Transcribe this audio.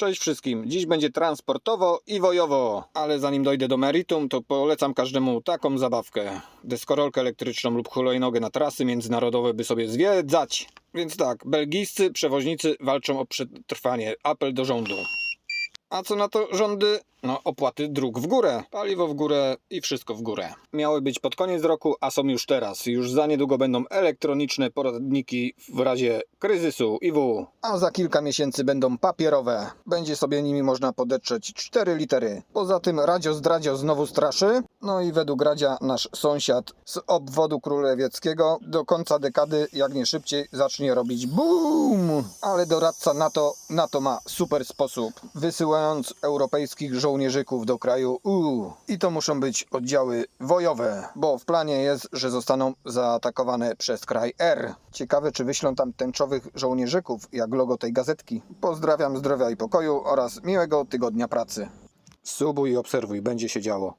Cześć wszystkim. Dziś będzie transportowo i wojowo. Ale zanim dojdę do meritum, to polecam każdemu taką zabawkę. Deskorolkę elektryczną lub hulajnogę na trasy międzynarodowe, by sobie zwiedzać. Więc tak, belgijscy przewoźnicy walczą o przetrwanie. Apel do rządu. A co na to rządy? No, opłaty dróg w górę, paliwo w górę i wszystko w górę. Miały być pod koniec roku, a są już teraz. Już za niedługo będą elektroniczne poradniki w razie kryzysu IW. A za kilka miesięcy będą papierowe. Będzie sobie nimi można podetrzeć cztery litery. Poza tym Radio Zdradzio znowu straszy. No i według Radzia nasz sąsiad z obwodu królewieckiego do końca dekady, jak nie szybciej, zacznie robić BOOM! Ale doradca NATO, NATO ma super sposób, wysyłając europejskich żołnierzyków do kraju U. I to muszą być oddziały wojowe, bo w planie jest, że zostaną zaatakowane przez kraj R. Ciekawe, czy wyślą tam tęczowych żołnierzyków, jak logo tej gazetki. Pozdrawiam zdrowia i pokoju oraz miłego tygodnia pracy. Subuj i obserwuj, będzie się działo.